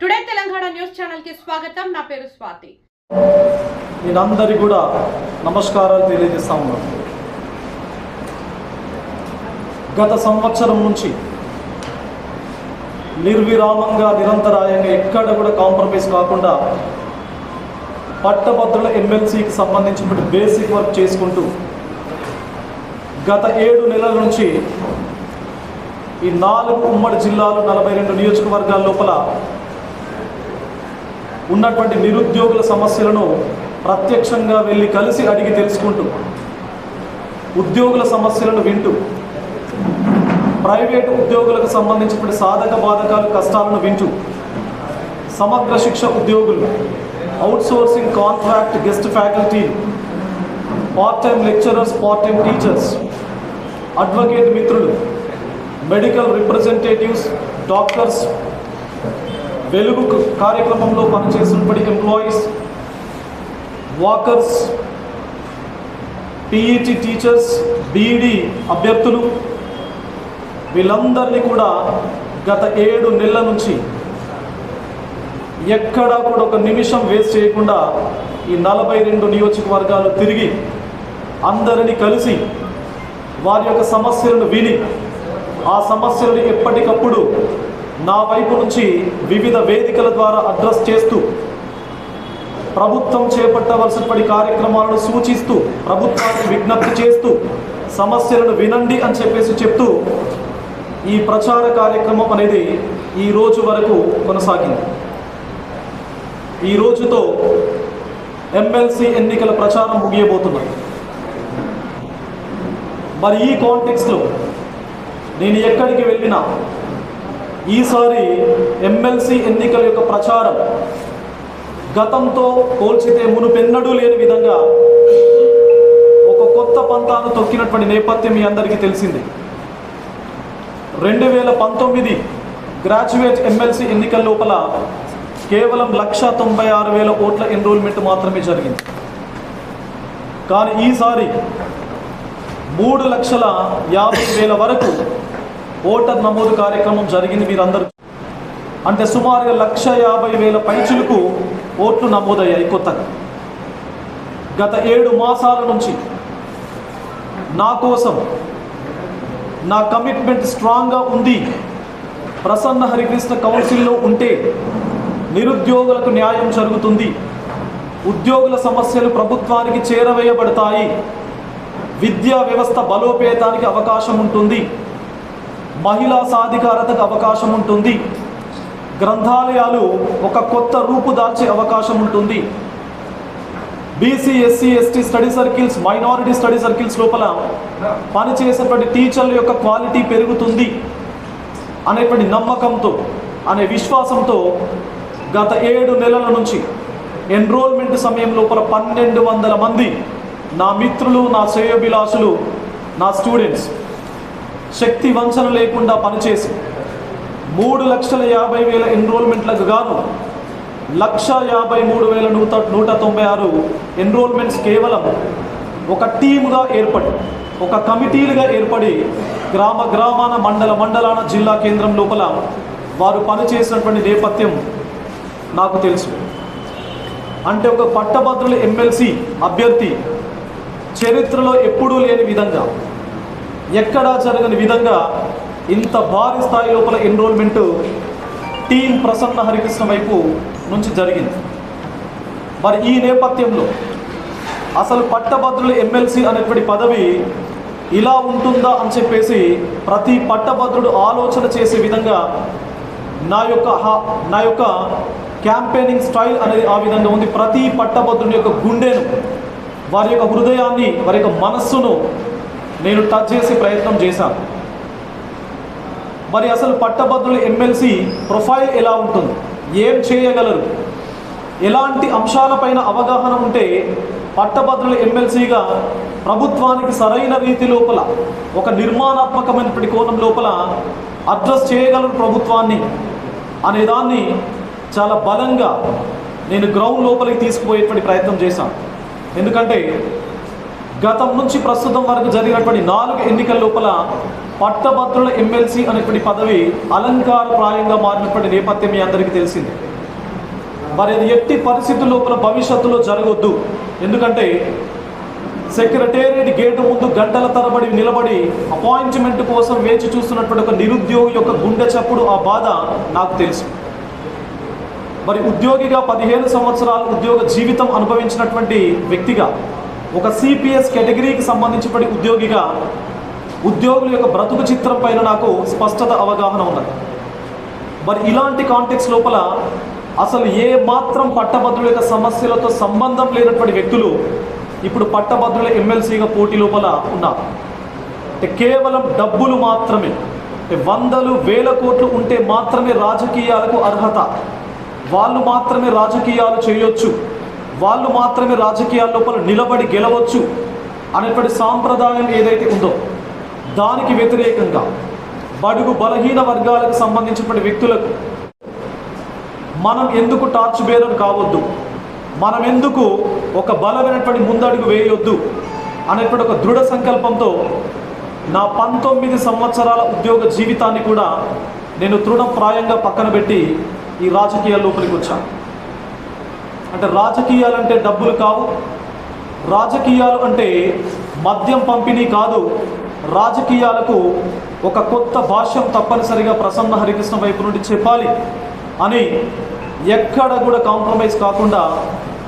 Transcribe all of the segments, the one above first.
Today Telangana news ఛానల్కి స్వాగతం. నా పేరు స్వాతి. నేనందరి కూడా నమస్కారాలు తెలియజేస్తా ఉన్నాను. గత సంవత్సరం నుంచి నిర్విరామంగా నిరంతరాయంగా ఎక్కడ కూడా కాంప్రమైజ్ కాకుండా పట్టభద్రుల ఎమ్మెల్సీకి సంబంధించిన బేసిక్ వర్క్ చేసుకుంటూ గత ఏడు నెలల నుంచి ఈ నాలుగు ఉమ్మడి జిల్లాలు నలభై రెండు నియోజకవర్గాల లోపల ఉన్నటువంటి నిరుద్యోగుల సమస్యలను ప్రత్యక్షంగా వెళ్ళి కలిసి అడిగి తెలుసుకుంటూ ఉద్యోగుల సమస్యలను వింటూ ప్రైవేటు ఉద్యోగులకు సంబంధించిన సాధక బాధకాలు కష్టాలను వింటూ సమగ్ర శిక్ష ఉద్యోగులు outsourcing contract guest faculty part time lecturers part time teachers advocate మిత్రులు మెడికల్ రిప్రజెంటేటివ్స్ డాక్టర్స్ వెలుగు కార్యక్రమంలో పనిచేసినప్పటి employees workers PET teachers B Ed అభ్యర్థులు వీళ్ళందరినీ కూడా గత ఏడు నెలల నుంచి ఎక్కడా కూడా ఒక నిమిషం వేస్ట్ చేయకుండా ఈ నలభై రెండు నియోజకవర్గాలు తిరిగి అందరినీ కలిసి వారి యొక్క సమస్యలను విని ఆ సమస్యలను ఎప్పటికప్పుడు నా వైపు నుంచి వివిధ వేదికల ద్వారా అడ్రస్ చేస్తూ ప్రభుత్వం చేపట్టవలసినటువంటి కార్యక్రమాలను సూచిస్తూ ప్రభుత్వానికి విజ్ఞప్తి చేస్తూ సమస్యలను వినండి అని చెప్పేసి చెప్తూ ఈ ప్రచార కార్యక్రమం అనేది ఈ రోజు వరకు కొనసాగింది. ఈ రోజుతో ఎమ్మెల్సీ ఎన్నికల ప్రచారం ముగియబోతున్నాయి మరి ఈ కాంటెక్స్లో నేను ఎక్కడికి వెళ్ళినా ఈసారి ఎమ్మెల్సీ ఎన్నికల యొక్క ప్రచారం గతంతో పోల్చితే మునుపెన్నడూ లేని విధంగా ఒక కొత్త పంతాను తొక్కినటువంటి నేపథ్యం మీ అందరికీ తెలిసింది. రెండు వేల పంతొమ్మిది గ్రాడ్యుయేట్ ఎమ్మెల్సీ ఎన్నికల లోపల కేవలం లక్ష తొంభై ఆరు వేల ఓట్ల ఎన్రోల్మెంట్ మాత్రమే జరిగింది. కానీ ఈసారి మూడు లక్షల యాభై వేల వరకు ఓటర్ నమోదు కార్యక్రమం జరిగింది మీరందరూ. అంటే సుమారుగా లక్ష యాభై వేల పైచులకు ఓట్లు నమోదయ్యాయి కొత్తగా. గత ఏడు మాసాల నుంచి నా కోసం నా కమిట్మెంట్ స్ట్రాంగ్గా ఉంది. ప్రసన్న హరికృష్ణ కౌన్సిల్లో ఉంటే నిరుద్యోగులకు న్యాయం జరుగుతుంది. ఉద్యోగుల సమస్యలు ప్రభుత్వానికి చేరవేయబడతాయి. విద్యా వ్యవస్థ బలోపేతానికి అవకాశం ఉంటుంది. మహిళా సాధికారతకు అవకాశం ఉంటుంది. గ్రంథాలయాలు ఒక కొత్త రూపు దాల్చే అవకాశం ఉంటుంది. BC SC ST study circles minority study circles లోపల పనిచేసేటువంటి టీచర్ల యొక్క క్వాలిటీ పెరుగుతుంది అనేటువంటి నమ్మకంతో అనే విశ్వాసంతో గత ఏడు నెలల నుంచి ఎన్రోల్మెంట్ సమయం లోపల పన్నెండు వందల మంది నా మిత్రులు నా శ్రేయోభిలాషులు నా స్టూడెంట్స్ శక్తి వంచన లేకుండా పనిచేసి మూడు లక్షల యాభై వేల ఎన్రోల్మెంట్లకు గాను లక్ష యాభై మూడు వేల నూట నూట తొంభై ఆరు ఎన్రోల్మెంట్స్ కేవలం ఒక టీముగా ఏర్పడి ఒక కమిటీలుగా ఏర్పడి గ్రామ గ్రామాన మండల మండలాన జిల్లా కేంద్రం లోపల వారు పనిచేసినటువంటి నేపథ్యం నాకు తెలుసు. అంటే ఒక పట్టభద్రుల ఎమ్మెల్సీ అభ్యర్థి చరిత్రలో ఎప్పుడూ లేని విధంగా ఎక్కడా జరగని విధంగా ఇంత భారీ స్థాయి లోపల ఎన్రోల్మెంటు టీం ప్రసన్న హరికృష్ణ వైపు నుంచి జరిగింది. మరి ఈ నేపథ్యంలో అసలు పట్టభద్రుల ఎమ్మెల్సీ అనేటువంటి పదవి ఇలా ఉంటుందా అని చెప్పేసి ప్రతి పట్టభద్రుడు ఆలోచన చేసే విధంగా నా యొక్క నా యొక్క క్యాంపెయినింగ్ స్టైల్ అనేది ఆ విధంగా ఉంది. ప్రతి పట్టభద్రుని యొక్క గుండెను వారి యొక్క హృదయాన్ని వారి యొక్క మనస్సును నేను టచ్ చేసే ప్రయత్నం చేశాను. మరి అసలు పట్టభద్రుల ఎమ్మెల్సీ ప్రొఫైల్ ఎలా ఉంటుంది? ఏం చేయగలరు? ఎలాంటి అంశాలపైన అవగాహన ఉంటే పట్టభద్రుల ఎమ్మెల్సీగా ప్రభుత్వానికి సరైన రీతి లోపల ఒక నిర్మాణాత్మకమైనటువంటి కోణం లోపల అడ్రస్ చేయగలరు ప్రభుత్వాన్ని? అనేదాన్ని చాలా బలంగా నేను గ్రౌండ్ లోపలికి తీసుకుపోయేటువంటి ప్రయత్నం చేశాను. ఎందుకంటే గతం నుంచి ప్రస్తుతం వరకు జరిగినటువంటి నాలుగు ఎన్నికల లోపల పట్టభద్రుల ఎమ్మెల్సీ అనేటువంటి పదవి అలంకారప్రాయంగా మారినటువంటి నేపథ్యం మీ అందరికీ తెలిసింది. మరి అది ఎట్టి పరిస్థితుల లోపల భవిష్యత్తులో జరగవద్దు ఎందుకంటే సెక్రటేరియట్ గేటు ముందు గంటల తరబడి నిలబడి అపాయింట్మెంట్ కోసం వేచి చూస్తున్నటువంటి ఒక నిరుద్యోగి యొక్క గుండె చప్పుడు ఆ బాధ నాకు తెలుసు. మరి ఉద్యోగిగా పదిహేను సంవత్సరాలు ఉద్యోగ జీవితం అనుభవించినటువంటి వ్యక్తిగా ఒక సిపిఎస్ కేటగిరీకి సంబంధించినటువంటి ఉద్యోగిగా ఉద్యోగుల యొక్క బ్రతుకు చిత్రం పైన నాకు స్పష్టత అవగాహన ఉన్నది. మరి ఇలాంటి కాంటెక్స్ లోపల అసలు ఏ మాత్రం పట్టభద్రుల యొక్క సమస్యలతో సంబంధం లేనటువంటి వ్యక్తులు ఇప్పుడు పట్టభద్రుల ఎమ్మెల్సీగా పోటీ లోపల ఉన్నారు. అంటే కేవలం డబ్బులు మాత్రమే వందలు వేల కోట్లు ఉంటే మాత్రమే రాజకీయాలకు అర్హత. వాళ్ళు మాత్రమే రాజకీయాలు చేయొచ్చు. వాళ్ళు మాత్రమే రాజకీయాల లోపల నిలబడి గెలవచ్చు అనేటువంటి సాంప్రదాయం ఏదైతే ఉందో దానికి వ్యతిరేకంగా బడుగు బలహీన వర్గాలకు సంబంధించినటువంటి వ్యక్తులకు మనం ఎందుకు టార్చ్ బేరర్ కావద్దు? మనం ఎందుకు ఒక బలమైనటువంటి ముందడుగు వేయొద్దు? అనేటువంటి ఒక దృఢ సంకల్పంతో నా పంతొమ్మిది సంవత్సరాల ఉద్యోగ జీవితాన్ని కూడా నేను తృణప్రాయంగా పక్కన పెట్టి ఈ రాజకీయాల లోపలికి వచ్చాను. అంటే రాజకీయాలంటే డబ్బులు కావు. రాజకీయాలు అంటే మద్యం పంపిణీ కాదు. రాజకీయాలకు ఒక కొత్త భాష్యం తప్పనిసరిగా ప్రసన్న హరికృష్ణ వైపు నుండి చెప్పాలి అని ఎక్కడ కూడా కాంప్రమైజ్ కాకుండా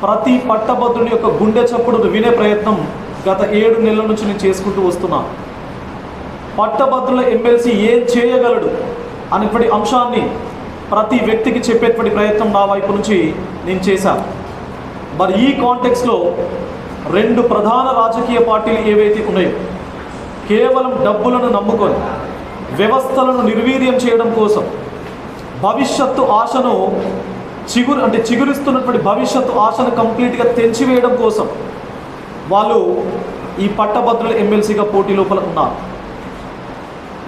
ప్రతి పట్టభద్రుని యొక్క గుండె చప్పుడును వినే ప్రయత్నం గత ఏడు నెలల నుంచి నేను చేసుకుంటూ వస్తున్నాను పట్టభద్రుల ఎమ్మెల్సీ ఏం చేయగలడు అనేటువంటి అంశాన్ని ప్రతి వ్యక్తికి చెప్పేటువంటి ప్రయత్నం నా వైపు నుంచి నేను చేశాను మరి ఈ కాంటెక్స్లో రెండు ప్రధాన రాజకీయ పార్టీలు ఏవైతే ఉన్నాయో కేవలం డబ్బులను నమ్ముకొని వ్యవస్థలను నిర్వీర్యం చేయడం కోసం భవిష్యత్తు ఆశను చిగురు అంటే చిగురిస్తున్నటువంటి భవిష్యత్తు ఆశను కంప్లీట్గా తెంచివేయడం కోసం వాళ్ళు ఈ పట్టభద్రుల ఎమ్మెల్సీగా పోటీ లోపల ఉన్నారు.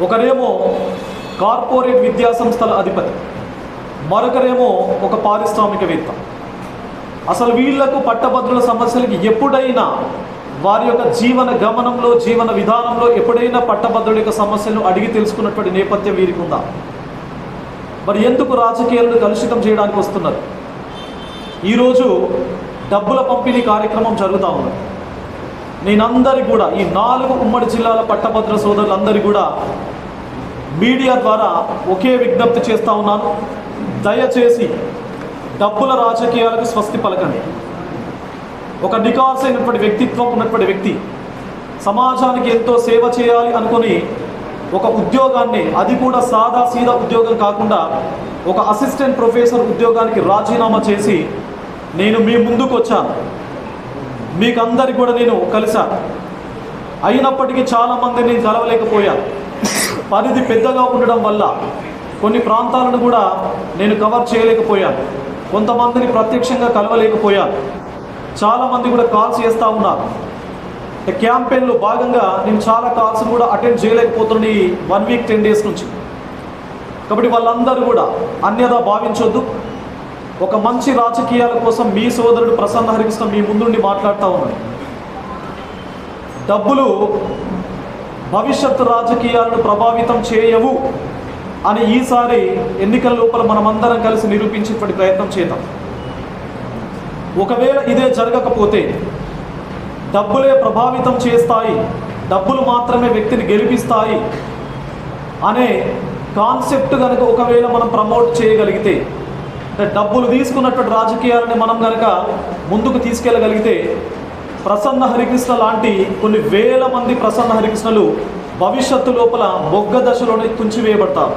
ఒకరేమో కార్పొరేట్ విద్యాసంస్థల అధిపతి మరొకరేమో ఒక పారిశ్రామికవేత్త అసలు వీళ్ళకు పట్టభద్రుల సమస్యలకి ఎప్పుడైనా వారి యొక్క జీవన గమనంలో జీవన విధానంలో ఎప్పుడైనా పట్టభద్రుల యొక్క సమస్యలను అడిగి తెలుసుకున్నటువంటి నేపథ్యం వీరికి ఉందా? మరి ఎందుకు రాజకీయాలను కలుషితం చేయడానికి వస్తున్నారు? ఈరోజు డబ్బుల పంపిణీ కార్యక్రమం జరుగుతూ ఉంది నేనందరి కూడా ఈ నాలుగు ఉమ్మడి జిల్లాల పట్టభద్ర సోదరులందరి కూడా మీడియా ద్వారా ఒకే విజ్ఞప్తి చేస్తూ ఉన్నాను. దయచేసి డబ్బుల రాజకీయాలకు స్వస్తి పలకండి. ఒక నికాసైనటువంటి వ్యక్తిత్వం ఉన్నటువంటి వ్యక్తి సమాజానికి ఎంతో సేవ చేయాలి అనుకొని ఒక ఉద్యోగాన్ని అది కూడా సాదా సీదా ఉద్యోగం కాకుండా ఒక అసిస్టెంట్ ప్రొఫెసర్ ఉద్యోగానికి రాజీనామా చేసి నేను మీ ముందుకు వచ్చాను. మీకందరికి కూడా నేను కలిశాను. అయినప్పటికీ చాలామంది నేను కలవలేకపోయాను. పరిధి పెద్దగా ఉండడం వల్ల కొన్ని ప్రాంతాలను కూడా నేను కవర్ చేయలేకపోయాను. కొంతమందిని ప్రత్యక్షంగా కలవలేకపోయాను. చాలామంది కూడా కాల్స్ చేస్తూ ఉన్నారు. క్యాంపెయిన్లో భాగంగా నేను చాలా కాల్స్ కూడా అటెండ్ చేయలేకపోతున్నాను ఈ వన్ వీక్ టెన్ డేస్ నుంచి. కాబట్టి వాళ్ళందరూ కూడా అన్యదా భావించొద్దు. ఒక మంచి రాజకీయాల కోసం మీ సోదరుడు ప్రసన్న హరికృష్ణ మీ ముందుండి మాట్లాడుతూ ఉన్నాడు. డబ్బులు భవిష్యత్తు రాజకీయాలను ప్రభావితం చేయవు. అని ఈసారి ఎన్నికల లోపల మనమందరం కలిసి నిరూపించేటువంటి ప్రయత్నం చేద్దాం. ఒకవేళ ఇదే జరగకపోతే డబ్బులే ప్రభావితం చేస్తాయి డబ్బులు మాత్రమే వ్యక్తిని గెలిపిస్తాయి అనే కాన్సెప్ట్ కనుక ఒకవేళ మనం ప్రమోట్ చేయగలిగితే అంటే డబ్బులు తీసుకున్నటువంటి రాజకీయాలని మనం కనుక ముందుకు తీసుకెళ్ళగలిగితే ప్రసన్న హరికృష్ణ లాంటి కొన్ని వేల మంది ప్రసన్న హరికృష్ణలు భవిష్యత్తు లోపల మొగ్గ దశలోనే తుంచివేయబడతారు.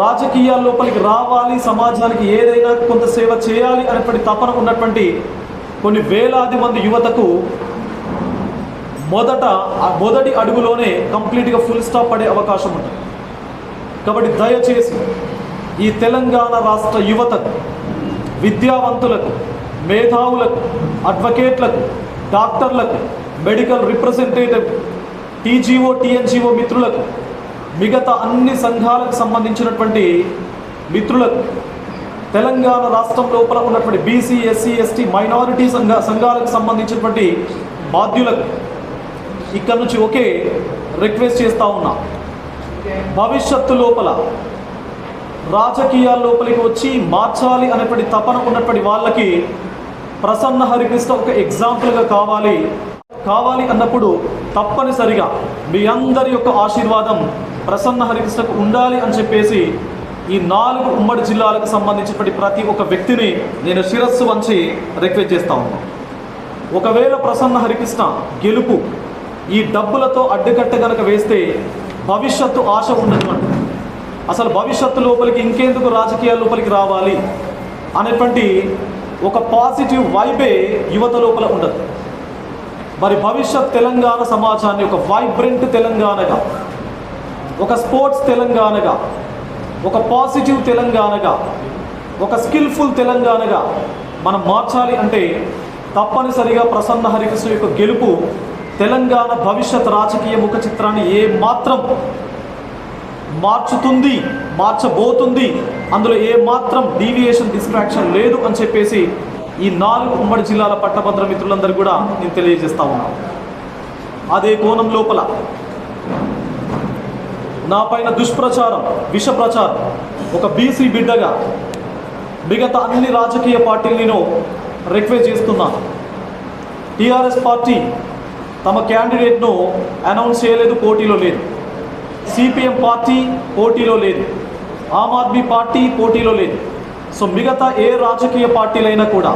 రాజకీయాల లోపలికి రావాలి సమాజానికి ఏదైనా కొంత సేవ చేయాలి అనేటువంటి తపన ఉన్నటువంటి కొన్ని వేలాది మంది యువతకు మొదట ఆ మొదటి అడుగులోనే కంప్లీట్గా ఫుల్ స్టాప్ పడే అవకాశం ఉంటుంది కాబట్టి దయచేసి ఈ తెలంగాణ రాష్ట్ర యువతకు విద్యావంతులకు మేధావులకు అడ్వకేట్లకు డాక్టర్లకు మెడికల్ రిప్రజెంటేటివ్ టీజీఓ టీఎన్జీఓ మిత్రులకు మిగతా అన్ని సంఘాలకు సంబంధించినటువంటి మిత్రులకు తెలంగాణ రాష్ట్రం లోపల ఉన్నటువంటి బీసీ ఎస్సీ ఎస్టీ మైనారిటీ సంఘ సంఘాలకు సంబంధించినటువంటి బాధ్యులకు ఇక్కడ నుంచి ఒకే రిక్వెస్ట్ చేస్తూ ఉన్నా. భవిష్యత్తు లోపల రాజకీయాల లోపలికి వచ్చి మార్చాలి అనేటువంటి తపన ఉన్నటువంటి వాళ్ళకి ప్రసన్న హరికృష్ణ ఒక ఎగ్జాంపుల్గా కావాలి. కావాలి అన్నప్పుడు తప్పనిసరిగా మీ అందరి యొక్క ఆశీర్వాదం ప్రసన్న హరికృష్ణకు ఉండాలి అని చెప్పేసి ఈ నాలుగు ఉమ్మడి జిల్లాలకు సంబంధించినటువంటి ప్రతి ఒక్క వ్యక్తిని నేను శిరస్సు వంచి రిక్వెస్ట్ చేస్తా ఉన్నాను ఒకవేళ ప్రసన్న హరికృష్ణ గెలుపు ఈ డబ్బులతో అడ్డుకట్ట కనుక వేస్తే భవిష్యత్తు ఆశ ఉండదు అసలు భవిష్యత్తు లోపలికి ఇంకెందుకు రాజకీయాల లోపలికి రావాలి అనేటువంటి ఒక పాజిటివ్ వైబే యువత లోపల ఉండదు. మరి భవిష్యత్ తెలంగాణ సమాజాన్ని ఒక వైబ్రెంట్ తెలంగాణగా ఒక స్పోర్ట్స్ తెలంగాణగా ఒక పాజిటివ్ తెలంగాణగా ఒక స్కిల్ఫుల్ తెలంగాణగా మనం మార్చాలి అంటే తప్పనిసరిగా ప్రసన్న హరికృష్ణ యొక్క గెలుపు తెలంగాణ భవిష్యత్ రాజకీయ ముఖ చిత్రాన్ని ఏ మాత్రం మార్చుతుంది మార్చబోతుంది అందులో ఏ మాత్రం డీవియేషన్ డిస్ట్రాక్షన్ లేదు అని చెప్పేసి ఈ నాలుగు ఉమ్మడి జిల్లాల పట్టభద్ర మిత్రులందరూ కూడా నేను తెలియజేస్తా ఉన్నాను అదే కోణం లోపల నా పైన దుష్ప్రచారం విష ప్రచారం ఒక బీసీ బిడ్డగా మిగతా అన్ని రాజకీయ పార్టీలు నేను రిక్వెస్ట్ చేస్తున్నాను. టీఆర్ఎస్ పార్టీ తమ క్యాండిడేట్ను అనౌన్స్ చేయలేదు పోటీలో లేదు. సిపిఎం పార్టీ పోటీలో లేదు. ఆమ్ ఆద్మీ పార్టీ పోటీలో లేదు. సో మిగతా ఏ రాజకీయ పార్టీలైనా కూడా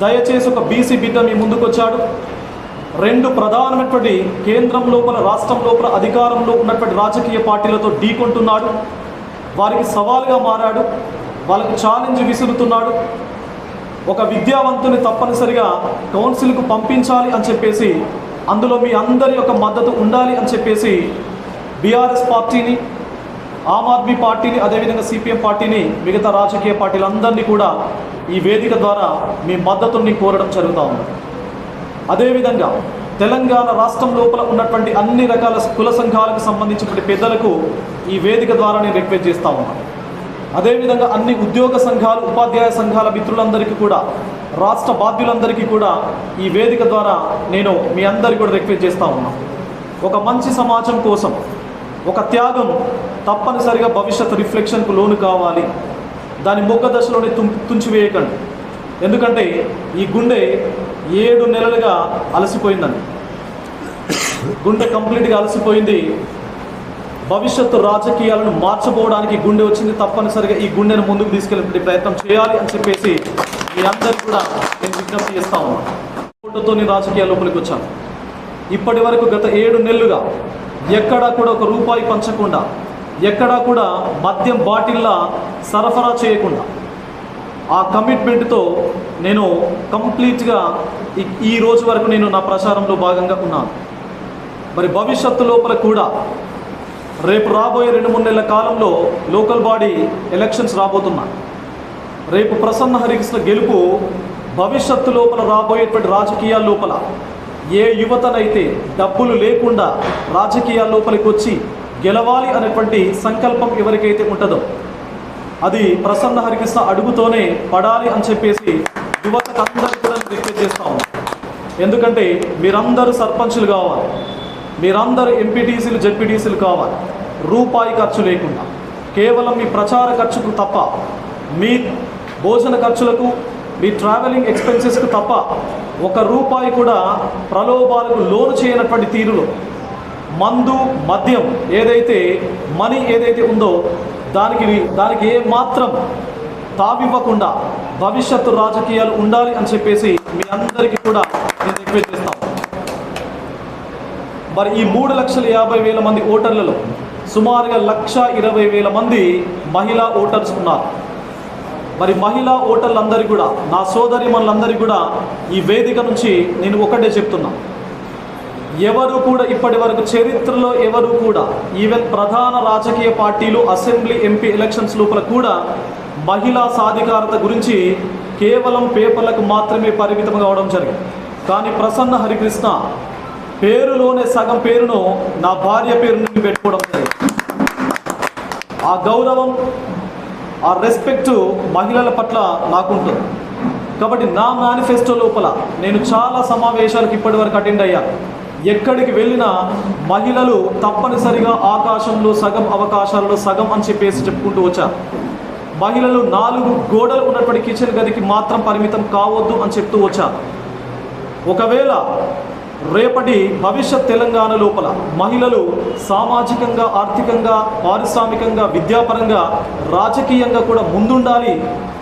దయచేసి ఒక బీసీ బిడ్డ మీ ముందుకు వచ్చాడు రెండు ప్రధానమైనటువంటి కేంద్రం లోపల రాష్ట్రం లోపల అధికారంలో ఉన్నటువంటి రాజకీయ పార్టీలతో ఢీకొంటున్నాడు. వారికి సవాలుగా మారాడు. వాళ్ళకి ఛాలెంజ్ విసురుతున్నాడు. ఒక విద్యావంతుని తప్పనిసరిగా కౌన్సిల్కు పంపించాలి అని చెప్పేసి అందులో మీ అందరి యొక్క మద్దతు ఉండాలి అని చెప్పేసి బీఆర్ఎస్ పార్టీని ఆమ్ ఆద్మీ పార్టీని అదేవిధంగా సిపిఎం పార్టీని మిగతా రాజకీయ పార్టీలందరినీ కూడా ఈ వేదిక ద్వారా మీ మద్దతుని కోరడం జరుగుతూ ఉంది. అదేవిధంగా తెలంగాణ రాష్ట్రం లోపల ఉన్నటువంటి అన్ని రకాల కుల సంఘాలకు సంబంధించినటువంటి పెద్దలకు ఈ వేదిక ద్వారా నేను రిక్వెస్ట్ చేస్తా ఉన్నాను అదేవిధంగా అన్ని ఉద్యోగ సంఘాలు ఉపాధ్యాయ సంఘాల మిత్రులందరికీ కూడా రాష్ట్ర బాధ్యులందరికీ కూడా ఈ వేదిక ద్వారా నేను మీ అందరికీ కూడా రిక్వెస్ట్ చేస్తా ఉన్నాను ఒక మంచి సమాజం కోసం ఒక త్యాగం తప్పనిసరిగా భవిష్యత్ రిఫ్లెక్షన్కు లోను కావాలి. దాని మొగ్గ దశలోనే తుం తుంచివేయకండి. ఎందుకంటే ఈ గుండె ఏడు నెలలుగా అలసిపోయిందండి. గుండె కంప్లీట్గా అలసిపోయింది. భవిష్యత్తు రాజకీయాలను మార్చబోవడానికి గుండె వచ్చింది. తప్పనిసరిగా ఈ గుండెను ముందుకు తీసుకెళ్ళే ప్రయత్నం చేయాలి అని చెప్పేసి మీ అందరికీ కూడా నేను విజ్ఞప్తి చేస్తా ఉన్నాను ఓటుతో నేను రాజకీయాల లోపలికి వచ్చాను. ఇప్పటి వరకు గత ఏడు నెలలుగా ఎక్కడా కూడా ఒక రూపాయి పంచకుండా ఎక్కడా కూడా మద్యం బాటిల్లా సరఫరా చేయకుండా ఆ కమిట్మెంట్తో నేను కంప్లీట్గా ఈ- ఈ రోజు వరకు నేను నా ప్రచారంలో భాగంగా ఉన్నాను. మరి భవిష్యత్తు లోపల కూడా రేపు రాబోయే రెండు మూడు నెలల కాలంలో లోకల్ బాడీ ఎలక్షన్స్ రాబోతున్నాయి. రేపు ప్రసన్న హరికృష్ణ గెలుపు భవిష్యత్తు లోపల రాబోయేటువంటి రాజకీయాల లోపల ఏ యువతనైతే డబ్బులు లేకుండా రాజకీయాల లోపలికి వచ్చి గెలవాలి అనేటువంటి సంకల్పం ఎవరికైతే ఉంటుందో అది ప్రసన్న హరికృష్ణ అడుగుతోనే పడాలి అని చెప్పేసి యువతకు అందరికీ కూడా రిక్వెస్ట్ చేస్తా ఎందుకంటే మీరందరూ సర్పంచులు కావాలి. మీరందరూ ఎంపీటీసీలు జెడ్పీటీసీలు కావాలి. రూపాయి ఖర్చు లేకుండా. కేవలం మీ ప్రచార ఖర్చుకు తప్ప మీ భోజన ఖర్చులకు మీ ట్రావెలింగ్ ఎక్స్పెన్సెస్కు తప్ప ఒక రూపాయి కూడా ప్రలోభాలకు లోను చేయనటువంటి తీరులో మందు మద్యం ఏదైతే మనీ ఏదైతే ఉందో దానికి దానికి ఏ మాత్రం తావివ్వకుండా భవిష్యత్తు రాజకీయాలు ఉండాలి అని చెప్పేసి మీ అందరికీ కూడా నేను రిక్వెస్ట్ చేస్తాను మరి ఈ మూడు లక్షల యాభై వేల మంది ఓటర్లలో సుమారుగా లక్ష ఇరవై వేల మంది మహిళా ఓటర్స్ ఉన్నారు. మరి మహిళా ఓటర్లందరికీ కూడా నా సోదరి మనందరికీ కూడా ఈ వేదిక నుంచి నేను ఒకటే చెప్తున్నాను ఎవరు కూడా ఇప్పటి వరకు చరిత్రలో ఎవరు కూడా ఈవెన్ ప్రధాన రాజకీయ పార్టీలు అసెంబ్లీ ఎంపీ ఎలక్షన్స్ లోపల కూడా మహిళా సాధికారత గురించి కేవలం పేపర్లకు మాత్రమే పరిమితం కావడం జరిగింది. కానీ ప్రసన్న హరికృష్ణ పేరులోనే సగం పేరును నా భార్య పేరు నుండి పెట్టుకోవడం జరిగింది. ఆ గౌరవం ఆ రెస్పెక్ట్ మహిళల పట్ల నాకుంటుంది. కాబట్టి నా మేనిఫెస్టో లోపల నేను చాలా సమావేశాలకు ఇప్పటివరకు అటెండ్ అయ్యాను ఎక్కడికి వెళ్ళినా మహిళలు తప్పనిసరిగా ఆకాశంలో సగం అవకాశాలలో సగం అని చెప్పేసి చెప్పుకుంటూ వచ్చారు. మహిళలు నాలుగు గోడలు ఉన్నటువంటి కిచెన్ గదికి మాత్రం పరిమితం కావద్దు అని చెప్తూ వచ్చాను ఒకవేళ రేపటి భవిష్యత్ తెలంగాణ లోపల మహిళలు సామాజికంగా ఆర్థికంగా పారిశ్రామికంగా విద్యాపరంగా రాజకీయంగా కూడా ముందుండాలి.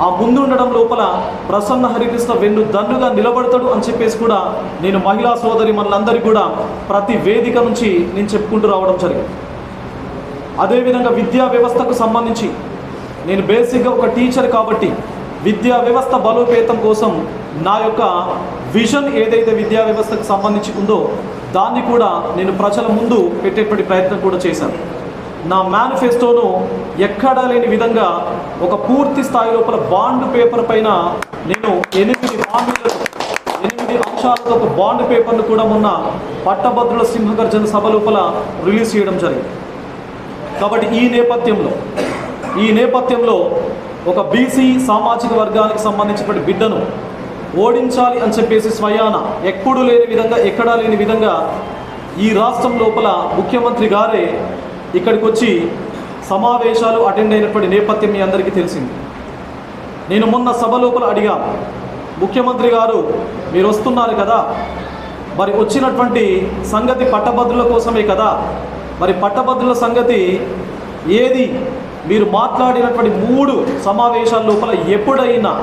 ఆ ముందుండడం లోపల ప్రసన్న హరికృష్ణ వెన్ను దన్నుగా నిలబడతాడు అని చెప్పేసి కూడా నేను మహిళా సోదరి మనందరికీ కూడా ప్రతి వేదిక నుంచి నేను చెప్పుకుంటూ రావడం జరిగింది. అదేవిధంగా విద్యా వ్యవస్థకు సంబంధించి నేను బేసిక్గా ఒక టీచర్ కాబట్టి విద్యా వ్యవస్థ బలోపేతం కోసం నా యొక్క విజన్ ఏదైతే విద్యా వ్యవస్థకు సంబంధించి ఉందో దాన్ని కూడా నేను ప్రజల ముందు పెట్టేటువంటి ప్రయత్నం కూడా చేశాను. నా మేనిఫెస్టోను ఎక్కడా లేని విధంగా ఒక పూర్తి స్థాయి లోపల బాండ్ పేపర్ పైన నేను ఎనిమిది హామీలతో ఎనిమిది అంశాలతో ఒక బాండ్ పేపర్ను కూడా మొన్న పట్టభద్రుల సింహగర్జన సభ లోపల రిలీజ్ చేయడం జరిగింది. కాబట్టి ఈ నేపథ్యంలో ఈ నేపథ్యంలో ఒక బీసీ సామాజిక వర్గానికి సంబంధించినటువంటి బిడ్డను ఓడించాలి అని చెప్పేసి స్వయాన ఎప్పుడు లేని విధంగా ఎక్కడా లేని విధంగా ఈ రాష్ట్రం లోపల ముఖ్యమంత్రి గారే ఇక్కడికి వచ్చి సమావేశాలు అటెండ్ అయినటువంటి నేపథ్యం మీ అందరికీ తెలిసింది. నేను మొన్న సభ లోపల అడిగా ముఖ్యమంత్రి గారు మీరు వస్తున్నారు కదా మరి వచ్చినటువంటి సంగతి పట్టభద్రుల కోసమే కదా మరి పట్టభద్రుల సంగతి ఏది? మీరు మాట్లాడినటువంటి మూడు సమావేశాల లోపల ఎప్పుడైనా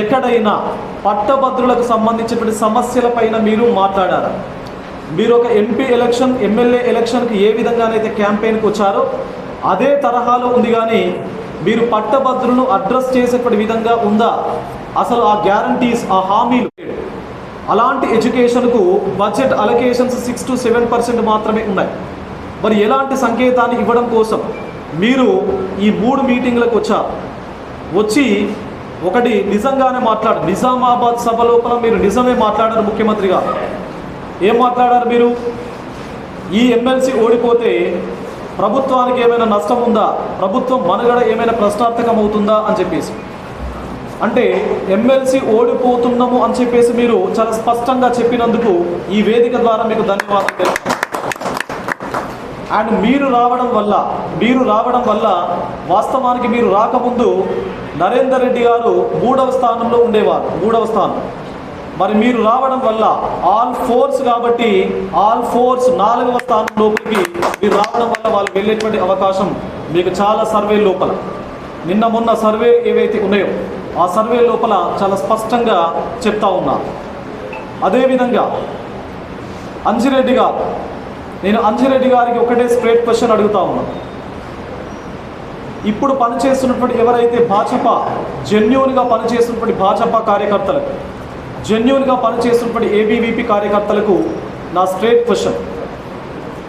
ఎక్కడైనా పట్టభద్రులకు సంబంధించినటువంటి సమస్యలపైన మీరు మాట్లాడారా? మీరు ఒక ఎంపీ ఎలక్షన్ ఎమ్మెల్యే ఎలక్షన్కి ఏ విధంగానైతే క్యాంపెయిన్కి వచ్చారో అదే తరహాలో ఉంది కానీ మీరు పట్టభద్రులను అడ్రస్ చేసేటువంటి విధంగా ఉందా? అసలు ఆ గ్యారంటీస్ ఆ హామీలు అలాంటి ఎడ్యుకేషన్కు budget allocations six to seven percent మాత్రమే ఉన్నాయి. మరి ఎలాంటి సంకేతాన్ని ఇవ్వడం కోసం మీరు ఈ మూడు మీటింగ్లకు వచ్చారు? వచ్చి ఒకటి నిజంగానే మాట్లాడు. నిజామాబాద్ సభ లోపల మీరు నిజమే మాట్లాడారు ముఖ్యమంత్రిగా. ఏం మాట్లాడారు మీరు? ఈ ఎమ్మెల్సీ ఓడిపోతే ప్రభుత్వానికి ఏమైనా నష్టం ఉందా? ప్రభుత్వం మనుగడ ఏమైనా ప్రశ్నార్థకం అవుతుందా అని చెప్పేసి. అంటే ఎమ్మెల్సీ ఓడిపోతున్నాము అని చెప్పేసి మీరు చాలా స్పష్టంగా చెప్పినందుకు ఈ వేదిక ద్వారా మీకు ధన్యవాదాలు అండ్ మీరు రావడం వల్ల మీరు రావడం వల్ల వాస్తవానికి మీరు రాకముందు నరేందర్ రెడ్డి గారు మూడవ స్థానంలో ఉండేవారు. మూడవ స్థానం. మరి మీరు రావడం వల్ల ఆల్ ఫోర్స్ కాబట్టి ఆల్ ఫోర్స్ నాలుగవ స్థానం లోపలికి మీరు రావడం వల్ల వాళ్ళు వెళ్ళేటువంటి అవకాశం మీకు చాలా సర్వే లోపల. నిన్న మొన్న సర్వే ఏవైతే ఉన్నాయో ఆ సర్వే లోపల చాలా స్పష్టంగా చెప్తా ఉన్నా. అదేవిధంగా అంజిరెడ్డి గారు. నేను అంజిరెడ్డి గారికి ఒకటే స్ట్రేట్ క్వశ్చన్ అడుగుతా ఉన్నా. ఇప్పుడు పనిచేస్తున్నటువంటి ఎవరైతే భాజపా జెన్యున్గా పనిచేస్తున్నటువంటి భాజపా కార్యకర్తలకు జెన్యున్గా పనిచేస్తున్నటువంటి ఏబీవీపీ కార్యకర్తలకు నా స్ట్రేట్ క్వశ్చన్.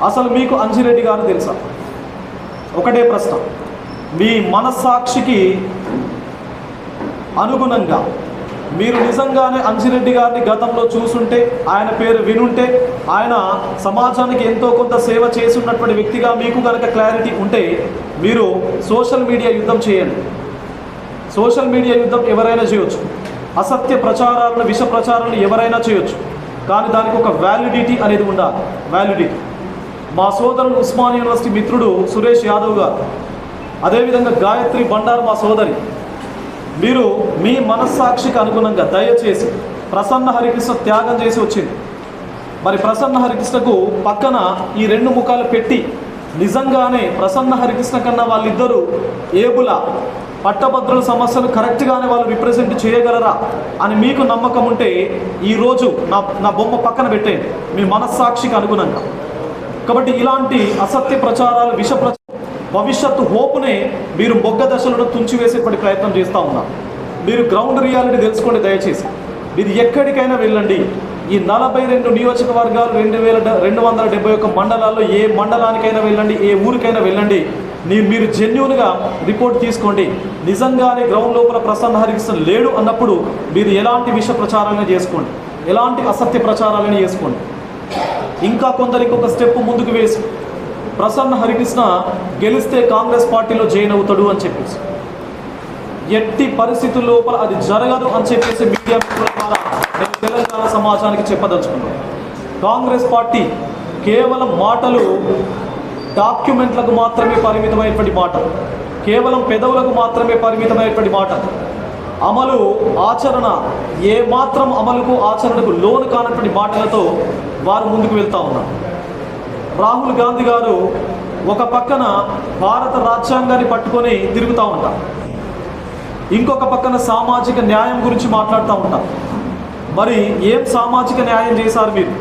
అసలు మీకు అంజిరెడ్డి గారు తెలుసా? ఒకటే ప్రశ్న. మీ మనస్సాక్షికి అనుగుణంగా మీరు నిజంగానే అంజిరెడ్డి గారిని గతంలో చూసుంటే ఆయన పేరు వినుంటే ఆయన సమాజానికి ఎంతో కొంత సేవ చేసి వ్యక్తిగా మీకు కనుక క్లారిటీ ఉంటే మీరు సోషల్ మీడియా యుద్ధం చేయండి. సోషల్ మీడియా యుద్ధం ఎవరైనా చేయొచ్చు. అసత్య ప్రచారాలను విష ప్రచారాలను ఎవరైనా చేయొచ్చు. కానీ దానికి ఒక వ్యాలిడిటీ అనేది ఉండాలి. వ్యాలిడిటీ మా సోదరుడు ఉస్మాన్ యూనివర్సిటీ మిత్రుడు సురేష్ యాదవ్ గారు. అదేవిధంగా గాయత్రి బండారు మా సోదరి. మీరు మీ మనస్సాక్షికి అనుగుణంగా దయచేసి ప్రసన్న హరికృష్ణ త్యాగం చేసి వచ్చింది. మరి ప్రసన్న హరికృష్ణకు పక్కన ఈ రెండు ముఖాలు పెట్టి నిజంగానే ప్రసన్న హరికృష్ణ కన్నా వాళ్ళిద్దరూ ఏబుల పట్టభద్రుల సమస్యలు కరెక్ట్గానే వాళ్ళు రిప్రజెంట్ చేయగలరా అని మీకు నమ్మకం ఉంటే ఈరోజు నా నా బొమ్మ పక్కన పెట్టేయండి. మీ మనస్సాక్షికి అనుగుణంగా. కాబట్టి ఇలాంటి అసత్య ప్రచారాలు విష ప్రచారాలు భవిష్యత్తు హోపునే మీరు మొగ్గ దశలను తుంచివేసేటువంటి ప్రయత్నం చేస్తూ ఉన్నారు మీరు గ్రౌండ్ రియాలిటీ తెలుసుకోండి దయచేసి. మీరు ఎక్కడికైనా వెళ్ళండి. ఈ నలభై రెండు నియోజకవర్గాలు రెండు వేల రెండు వందల డెబ్బై ఒక్క మండలాల్లో ఏ మండలానికైనా వెళ్ళండి ఏ ఊరికైనా వెళ్ళండి. నీ మీరు జెన్యున్గా రిపోర్ట్ తీసుకోండి. నిజంగానే గ్రౌండ్ లోపల ప్రసన్న హరికృష్ణ లేడు అన్నప్పుడు మీరు ఎలాంటి విష ప్రచారాలను చేసుకోండి. ఎలాంటి అసత్య ప్రచారాలను చేసుకోండి. ఇంకా కొందరికి ఒక స్టెప్ ముందుకు వేసి ప్రసన్న హరికృష్ణ గెలిస్తే కాంగ్రెస్ పార్టీలో జాయిన్ అవుతాడు అని చెప్పేసి. ఎట్టి పరిస్థితుల లోపల అది జరగదు అని చెప్పేసి మీడియా మిత్రుల ద్వారా నేను తెలంగాణ సమాజానికి చెప్పదలుచుకున్నాను కాంగ్రెస్ పార్టీ కేవలం మాటలు డాక్యుమెంట్లకు మాత్రమే పరిమితమైనటువంటి మాట. కేవలం పెదవులకు మాత్రమే పరిమితమైనటువంటి మాట. అమలు ఆచరణ ఏ మాత్రం అమలుకు ఆచరణకు లోను కానటువంటి మాటలతో వారు ముందుకు వెళ్తా ఉన్నారు. రాహుల్ గాంధీ గారు ఒక పక్కన భారత రాజ్యాంగాన్ని పట్టుకొని తిరుగుతూ ఉంటారు ఇంకొక పక్కన సామాజిక న్యాయం గురించి మాట్లాడుతూ ఉంటారు మరి ఏం సామాజిక న్యాయం చేశారు మీరు?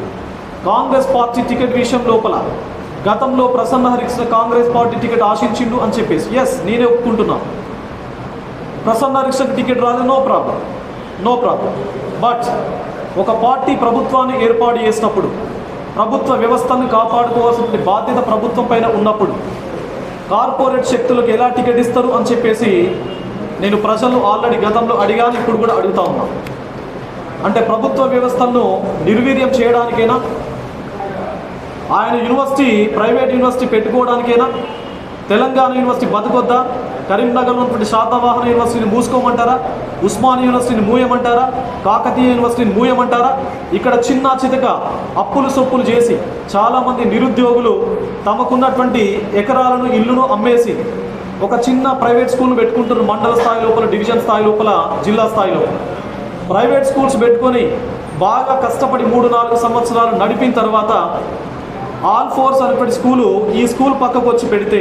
కాంగ్రెస్ పార్టీ టికెట్ విషయం లోపల గతంలో ప్రసన్న హరికృష్ణ కాంగ్రెస్ పార్టీ టికెట్ ఆశించిండు అని చెప్పేసి. ఎస్ నేనే ఒప్పుకుంటున్నాను ప్రసన్న హరికృష్ణకి టికెట్ రాదు no problem no problem but ఒక పార్టీ ప్రభుత్వాన్ని ఏర్పాటు చేసినప్పుడు ప్రభుత్వ వ్యవస్థను కాపాడుకోవాల్సిన బాధ్యత ప్రభుత్వం పైన ఉన్నప్పుడు కార్పొరేట్ శక్తులకు ఎలా టికెట్ ఇస్తారు అని చెప్పేసి నేను ప్రజలు ఆల్రెడీ గతంలో అడిగాను ఇప్పుడు కూడా అడుగుతా ఉన్నా. అంటే ప్రభుత్వ వ్యవస్థలను నిర్వీర్యం చేయడానికైనా? ఆయన యూనివర్సిటీ ప్రైవేట్ యూనివర్సిటీ పెట్టుకోవడానికైనా? తెలంగాణ యూనివర్సిటీ బతుకొద్దా? కరీంనగర్లో ఉన్నటువంటి శాతవాహన యూనివర్సిటీని మూసుకోమంటారా? ఉస్మానియా యూనివర్సిటీని మూయమంటారా? కాకతీయ యూనివర్సిటీని మూయమంటారా? ఇక్కడ చిన్న చితక అప్పులు సొప్పులు చేసి చాలామంది నిరుద్యోగులు తమకున్నటువంటి ఎకరాలను ఇల్లును అమ్మేసి ఒక చిన్న ప్రైవేట్ స్కూల్ పెట్టుకుంటున్నారు మండల స్థాయి లోపల డివిజన్ స్థాయి లోపల జిల్లా స్థాయిలో ప్రైవేట్ స్కూల్స్ పెట్టుకొని బాగా కష్టపడి మూడు నాలుగు సంవత్సరాలు నడిపిన తర్వాత ఆల్ ఫోర్స్ అనేటువంటి స్కూలు ఈ స్కూల్ పక్కకు వచ్చి పెడితే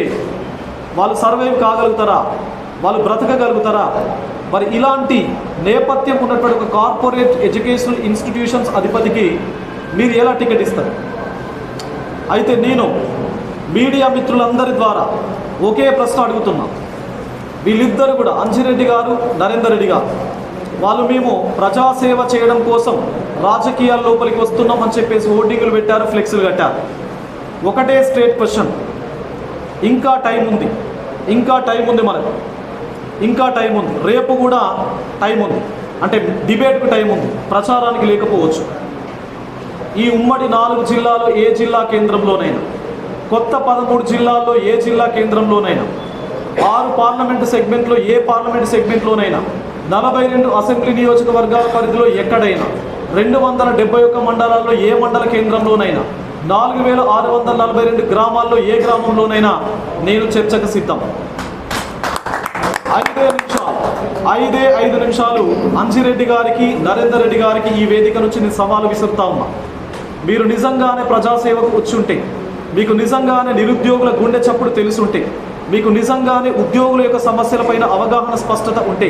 వాళ్ళు సర్వైవ్ కాగలుగుతారా? వాళ్ళు బ్రతకగలుగుతారా? మరి ఇలాంటి నేపథ్యం ఉన్నటువంటి ఒక కార్పొరేట్ ఎడ్యుకేషనల్ ఇన్స్టిట్యూషన్స్ అధిపతికి మీరు ఎలా టికెట్ ఇస్తారు? అయితే నేను మీడియా మిత్రులందరి ద్వారా ఒకే ప్రశ్న అడుగుతున్నా. వీళ్ళిద్దరు కూడా అంజిరెడ్డి గారు నరేందర్ రెడ్డి గారు వాళ్ళు మేము ప్రజాసేవ చేయడం కోసం రాజకీయాల లోపలికి వస్తున్నాం అని చెప్పేసి ఓటింగులు పెట్టారు ఫ్లెక్సులు కట్టారు. ఒకటే స్ట్రేట్ క్వశ్చన్. ఇంకా టైం ఉంది. ఇంకా టైం ఉంది మనకు ఇంకా టైం ఉంది. రేపు కూడా టైం ఉంది. అంటే డిబేట్కు టైం ఉంది. ప్రచారానికి లేకపోవచ్చు. ఈ ఉమ్మడి నాలుగు జిల్లాలు ఏ జిల్లా కేంద్రంలోనైనా కొత్త పదమూడు జిల్లాల్లో ఏ జిల్లా కేంద్రంలోనైనా ఆరు పార్లమెంటు సెగ్మెంట్లో ఏ పార్లమెంటు సెగ్మెంట్లోనైనా నలభై రెండు అసెంబ్లీ నియోజకవర్గాల పరిధిలో ఎక్కడైనా రెండు వందల డెబ్బై ఒక్క మండలాల్లో ఏ మండల కేంద్రంలోనైనా నాలుగు వేల ఆరు వందల నలభై రెండు గ్రామాల్లో ఏ గ్రామంలోనైనా నేను చర్చకు సిద్ధం. ఐదే నిమిషాలు ఐదే ఐదు నిమిషాలు అంజిరెడ్డి గారికి నరేందర్ రెడ్డి గారికి ఈ వేదిక నుంచి నేను సవాలు విసురుతా ఉన్నా. మీరు నిజంగానే ప్రజాసేవకు వచ్చుంటే మీకు నిజంగానే నిరుద్యోగుల గుండె చప్పుడు తెలుసుంటే మీకు నిజంగానే ఉద్యోగుల యొక్క సమస్యలపైన అవగాహన స్పష్టత ఉంటే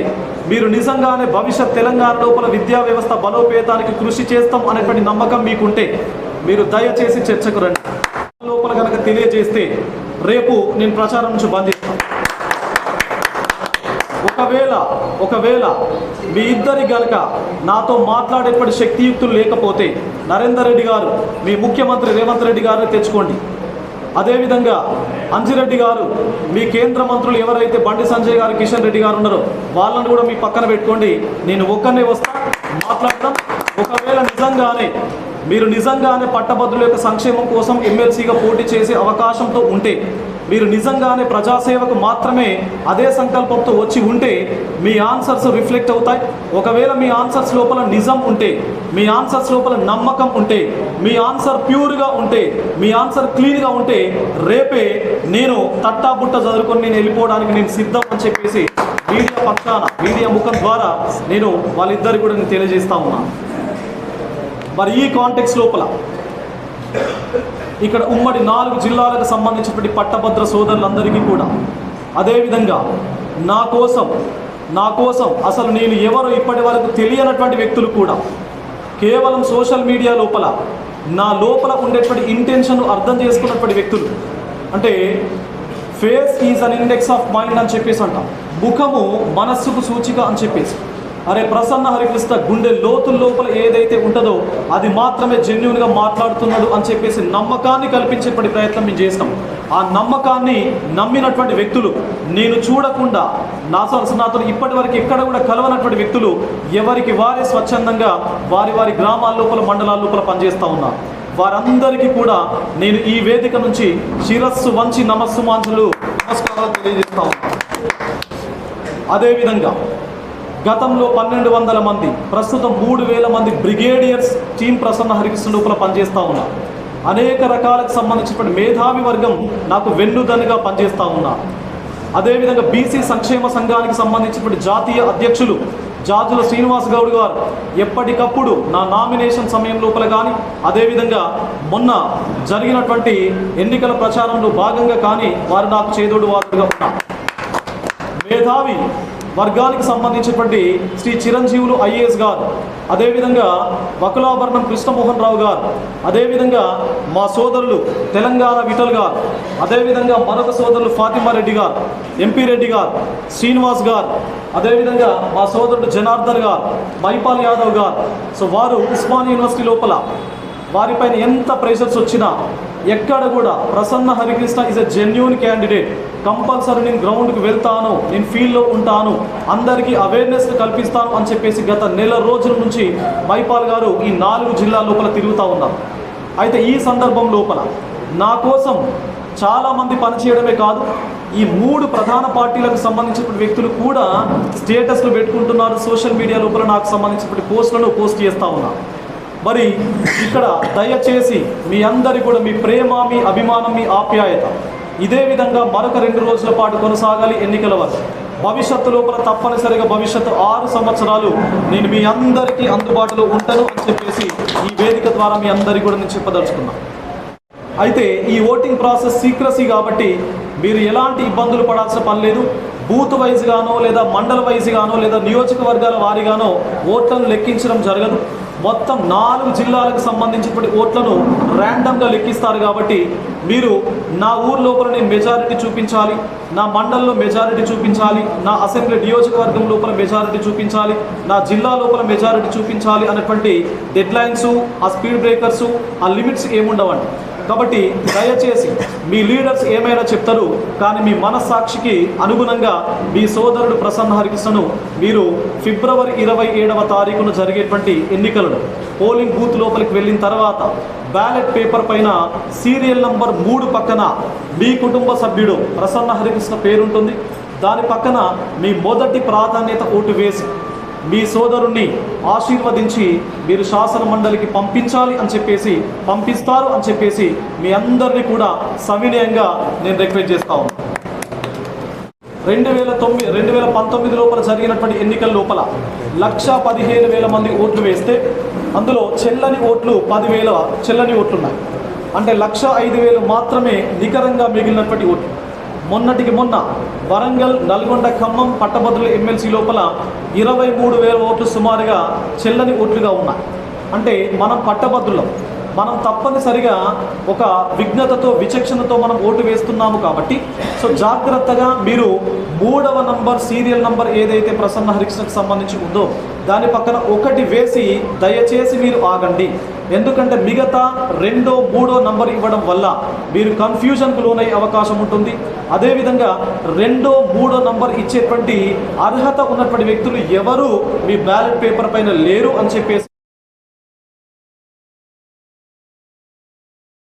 మీరు నిజంగానే భవిష్యత్ తెలంగాణ లోపల విద్యా వ్యవస్థ బలోపేతానికి కృషి చేస్తాం అనేటువంటి నమ్మకం మీకుంటే మీరు దయచేసి చర్చకు రండి. లోపల కనుక తెలియజేస్తే రేపు నేను ప్రచారం నుంచి బంద్ చేస్తాను ఒకవేళ ఒకవేళ మీ ఇద్దరి గనక నాతో మాట్లాడేటువంటి శక్తియుక్తులు లేకపోతే నరేందర్ రెడ్డి గారు మీ ముఖ్యమంత్రి రేవంత్ రెడ్డి గారిని తెచ్చుకోండి. అదేవిధంగా అంజిరెడ్డి గారు మీ కేంద్ర మంత్రులు ఎవరైతే బండి సంజయ్ గారు కిషన్ రెడ్డి గారు ఉన్నారో వాళ్ళని కూడా మీ పక్కన పెట్టుకోండి. నేను ఒక్కనే వస్తా మాట్లాడతాం. ఒకవేళ నిజంగానే మీరు నిజంగానే పట్టభద్రుల యొక్క సంక్షేమం కోసం ఎమ్మెల్సీగా పోటీ చేసే అవకాశంతో ఉంటే మీరు నిజంగానే ప్రజాసేవకు మాత్రమే అదే సంకల్పంతో వచ్చి ఉంటే మీ ఆన్సర్స్ రిఫ్లెక్ట్ అవుతాయి. ఒకవేళ మీ ఆన్సర్స్ లోపల నిజం ఉంటే మీ ఆన్సర్స్ లోపల నమ్మకం ఉంటే మీ ఆన్సర్ ప్యూర్గా ఉంటే మీ ఆన్సర్ క్లీన్గా ఉంటే రేపే నేను తట్టాబుట్ట చదువుకొని నేను వెళ్ళిపోవడానికి నేను సిద్ధం అని చెప్పేసి మీడియా పక్షాన మీడియా ముఖం ద్వారా నేను వాళ్ళిద్దరికి కూడా నేను తెలియజేస్తా ఉన్నాను. మరి ఈ కాంటెక్స్ లోపల ఇక్కడ ఉమ్మడి నాలుగు జిల్లాలకు సంబంధించినటువంటి పట్టభద్ర సోదరులందరికీ కూడా అదేవిధంగా నా కోసం నా కోసం అసలు నేను ఎవరో ఇప్పటి వరకు తెలియనటువంటి వ్యక్తులు కూడా కేవలం సోషల్ మీడియా లోపల నా లోపల ఉండేటువంటి ఇంటెన్షన్ను అర్థం చేసుకున్నటువంటి వ్యక్తులు. అంటే face is an index of mind అని చెప్పేసి అంటాం. ముఖము మనస్సుకు సూచిక అని చెప్పేసి. అరే ప్రసన్న హరికృష్ణ గుండె లోతుల లోపల ఏదైతే ఉంటుందో అది మాత్రమే జెన్యున్గా మాట్లాడుతున్నాడు అని చెప్పేసి నమ్మకాన్ని కల్పించేటువంటి ప్రయత్నం మేము చేస్తాం. ఆ నమ్మకాన్ని నమ్మినటువంటి వ్యక్తులు నేను చూడకుండా నా అసలు నాతో ఇప్పటి వరకు ఎక్కడ కూడా కలవనటువంటి వ్యక్తులు ఎవరికి వారే స్వచ్ఛందంగా వారి వారి గ్రామాల లోపల మండలాల లోపల పనిచేస్తూ ఉన్నారు వారందరికీ కూడా నేను ఈ వేదిక నుంచి శిరస్సు వంచి నమస్సు మాంజలు నమస్కారాలు తెలియజేస్తా ఉన్నాను అదేవిధంగా గతంలో పన్నెండు వందల మంది ప్రస్తుతం మూడు వేల మంది బ్రిగేడియర్స్ టీం ప్రసన్న హరికృష్ణ లోపల పనిచేస్తూ ఉన్నా అనేక రకాలకు సంబంధించినటువంటి మేధావి వర్గం నాకు వెన్నుదన్నుగా పనిచేస్తూ ఉన్నా. అదేవిధంగా బీసీ సంక్షేమ సంఘానికి సంబంధించినటువంటి జాతీయ అధ్యక్షులు జాజుల శ్రీనివాస్ గౌడ్ గారు ఎప్పటికప్పుడు నా నామినేషన్ సమయం లోపల కానీ అదేవిధంగా మొన్న జరిగినటువంటి ఎన్నికల ప్రచారంలో భాగంగా కానీ వారు నాకు చేదోడు వారుగా ఉన్నారు. మేధావి వర్గానికి సంబంధించినటువంటి శ్రీ చిరంజీవులు ఐఏఎస్ గారు అదేవిధంగా వకులాభరణం కృష్ణమోహన్ రావు గారు అదేవిధంగా మా సోదరులు తెలంగాణ విఠల్ గారు అదేవిధంగా మరొక సోదరులు ఫాతిమా రెడ్డి గారు ఎంపీ రెడ్డి గారు శ్రీనివాస్ గారు అదేవిధంగా మా సోదరుడు జనార్దన్ గారు మైపాల్ యాదవ్ గారు. సో వారు ఉస్మాన్ యూనివర్సిటీ లోపల వారిపైన ఎంత ప్రెషర్స్ వచ్చినా ఎక్కడ కూడా Prasanna Harikrishna is a genuine candidate compulsory నేను గ్రౌండ్కి వెళ్తాను నేను ఫీల్డ్లో ఉంటాను అందరికీ అవేర్నెస్ కల్పిస్తాను అని చెప్పేసి గత నెల రోజుల నుంచి మైపాల్ గారు ఈ నాలుగు జిల్లాల లోపల తిరుగుతూ ఉన్నారు. అయితే ఈ సందర్భం లోపల నా కోసం చాలామంది పనిచేయడమే కాదు ఈ మూడు ప్రధాన పార్టీలకు సంబంధించిన వ్యక్తులు కూడా స్టేటస్లు పెట్టుకుంటున్నారు సోషల్ మీడియా లోపల నాకు సంబంధించిన పోస్టులను పోస్ట్ చేస్తూ ఉన్నారు. మరి ఇక్కడ దయచేసి మీ అందరి కూడా మీ ప్రేమ మీ అభిమానం మీ ఆప్యాయత ఇదే విధంగా మరొక రెండు రోజుల పాటు కొనసాగాలి ఎన్నికల వరకు. భవిష్యత్తు లోపల తప్పనిసరిగా భవిష్యత్తు ఆరు సంవత్సరాలు నేను మీ అందరికీ అందుబాటులో ఉంటాను అని చెప్పేసి ఈ వేదిక ద్వారా మీ అందరికీ కూడా నేను చెప్పదలుచుకున్నాను అయితే ఈ ఓటింగ్ ప్రాసెస్ సీక్రసీ కాబట్టి మీరు ఎలాంటి ఇబ్బందులు పడాల్సిన పని లేదు. బూత్ వైజ్ గానో లేదా మండల వైజ్ గానో లేదా నియోజకవర్గాల వారీగానో ఓట్లను లెక్కించడం జరగదు. మొత్తం నాలుగు జిల్లాలకు సంబంధించినటువంటి ఓట్లను ర్యాండమ్గా లెక్కిస్తారు కాబట్టి మీరు నా ఊరు లోపల నేను మెజారిటీ చూపించాలి నా మండలంలో మెజారిటీ చూపించాలి నా అసెంబ్లీ నియోజకవర్గం లోపల మెజారిటీ చూపించాలి నా జిల్లా లోపల మెజారిటీ చూపించాలి అనేటువంటి డెడ్లైన్స్ ఆ స్పీడ్ బ్రేకర్స్ ఆ లిమిట్స్ ఏముండవండి. కాబట్టి దయచేసి మీ లీడర్స్ ఏమైనా చెప్తారు కానీ మీ మనస్సాక్షికి అనుగుణంగా మీ సోదరుడు ప్రసన్న హరికృష్ణను మీరు ఫిబ్రవరి ఇరవై ఏడవ తారీఖున జరిగేటువంటి ఎన్నికలను పోలింగ్ బూత్ లోపలికి వెళ్ళిన తర్వాత బ్యాలెట్ పేపర్ పైన సీరియల్ నంబర్ మూడు పక్కన మీ కుటుంబ సభ్యుడు ప్రసన్న హరికృష్ణ పేరుంటుంది. దాని పక్కన మీ మొదటి ప్రాధాన్యత ఓటు వేసి మీ సోదరుణ్ణి ఆశీర్వదించి మీరు శాసన మండలికి పంపించాలి అని చెప్పేసి పంపిస్తారు అని చెప్పేసి మీ అందరినీ కూడా సవినయంగా నేను రిక్వెస్ట్ చేస్తా ఉన్నాను రెండు వేల తొమ్మిది రెండు వేల పంతొమ్మిది లోపల జరిగినటువంటి ఎన్నికల లోపల లక్ష పదిహేను వేల మంది ఓట్లు వేస్తే అందులో చెల్లని ఓట్లు పదివేల చెల్లని ఓట్లు ఉన్నాయి అంటే లక్ష ఐదు వేలు మాత్రమే నికరంగా మిగిలినటువంటి ఓట్లు. మొన్నటికి మొన్న వరంగల్ నల్గొండ ఖమ్మం పట్టభద్రుల ఎమ్మెల్సీ లోపల ఇరవై మూడు వేల ఓట్లు సుమారుగా చెల్లని ఓట్లుగా ఉన్నాయి. అంటే మనం పట్టభద్రులం. మనం తప్పనిసరిగా ఒక విఘ్నతతో విచక్షణతో మనం ఓటు వేస్తున్నాము కాబట్టి సో జాగ్రత్తగా మీరు మూడవ నంబర్ సీరియల్ నంబర్ ఏదైతే ప్రసన్న హరికృష్ణకు సంబంధించి ఉందో దాని పక్కన ఒకటి వేసి దయచేసి మీరు ఆగండి. ఎందుకంటే మిగతా రెండో మూడో నంబర్ ఇవ్వడం వల్ల మీరు కన్ఫ్యూజన్కు లోనయ్యే అవకాశం ఉంటుంది. అదేవిధంగా రెండో మూడో నంబర్ ఇచ్చేటువంటి అర్హత ఉన్నటువంటి వ్యక్తులు ఎవరు మీ బ్యాలెట్ పేపర్ పైన లేరు అని చెప్పేసి